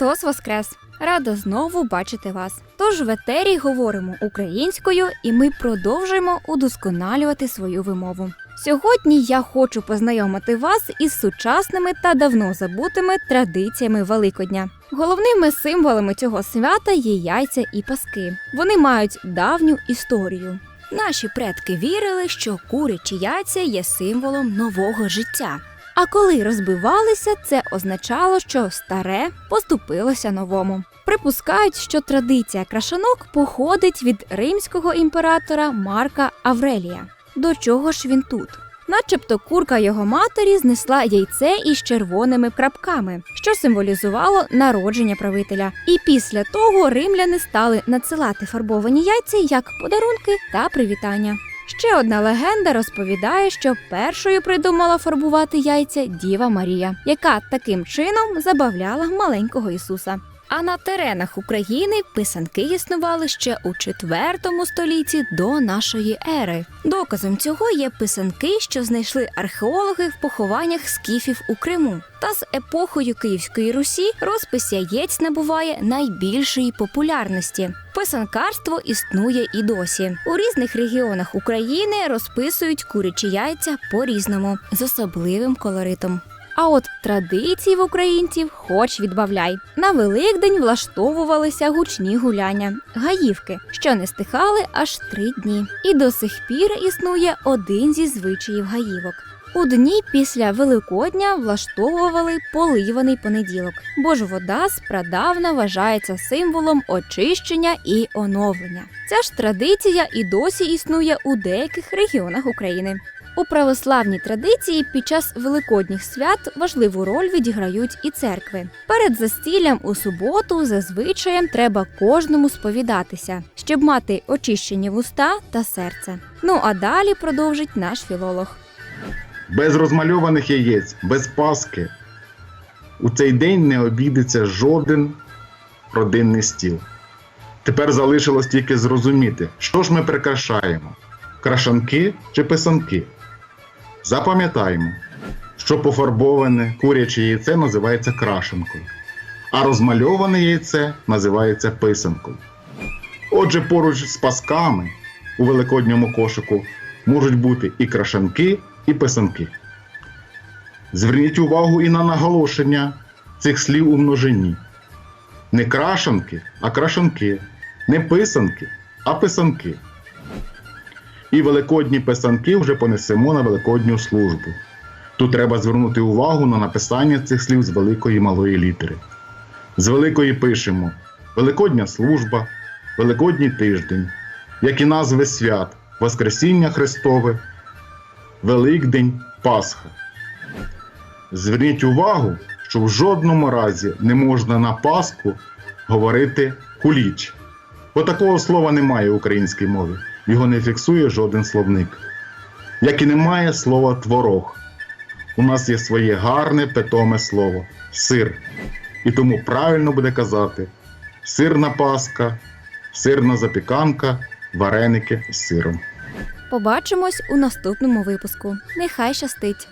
Христос Воскрес! Рада знову бачити вас. Тож в етері говоримо українською, і ми продовжуємо удосконалювати свою вимову. Сьогодні я хочу познайомити вас із сучасними та давно забутими традиціями Великодня. Головними символами цього свята є яйця і паски. Вони мають давню історію. Наші предки вірили, що курячі яйця є символом нового життя. А коли розбивалися, це означало, що старе поступилося новому. Припускають, що традиція крашанок походить від римського імператора Марка Аврелія. До чого ж він тут? Начебто курка його матері знесла яйце із червоними крапками, що символізувало народження правителя. І після того римляни стали надсилати фарбовані яйця як подарунки та привітання. Ще одна легенда розповідає, що першою придумала фарбувати яйця Діва Марія, яка таким чином забавляла маленького Ісуса. А на теренах України писанки існували ще у IV столітті до нашої ери. Доказом цього є писанки, що знайшли археологи в похованнях скіфів у Криму. Та з епохою Київської Русі розпис яєць набуває найбільшої популярності. Писанкарство існує і досі. У різних регіонах України розписують курячі яйця по-різному з особливим колоритом. А от традицій в українців хоч відбавляй. На Великдень влаштовувалися гучні гуляння, гаївки, що не стихали аж три дні. І до сих пір існує один зі звичаїв гаївок. У дні після Великодня влаштовували поливаний понеділок, бо ж вода спрадавна вважається символом очищення і оновлення. Ця ж традиція і досі існує у деяких регіонах України. У православній традиції під час великодніх свят важливу роль відіграють і церкви. Перед застіллям у суботу зазвичай треба кожному сповідатися, щоб мати очищені вуста та серце. Ну а далі продовжить наш філолог. Без розмальованих яєць, без паски. У цей день не обійдеться жоден родинний стіл. Тепер залишилось тільки зрозуміти, що ж ми прикрашаємо: крашанки чи писанки. Запам'ятаємо, що пофарбоване куряче яйце називається крашенкою, а розмальоване яйце називається писанкою. Отже, поруч з пасками у великодньому кошику можуть бути і крашанки, і писанки. Зверніть увагу і на наголошення цих слів у множині. Не крашанки, а крашанки, не писанки, а писанки. І великодні писанки вже понесемо на великодню службу. Тут треба звернути увагу на написання цих слів з великої малої літери. З великої пишемо Великодня служба, Великодній тиждень, як і назви свят, Воскресіння Христове, Великдень, Пасха. Зверніть увагу, що в жодному разі не можна на Пасху говорити куліч. Бо такого слова немає в українській мові, його не фіксує жоден словник. Як і немає слова творог. У нас є своє гарне питоме слово сир. І тому правильно буде казати сирна паска, сирна запіканка, вареники з сиром. Побачимось у наступному випуску. Нехай щастить!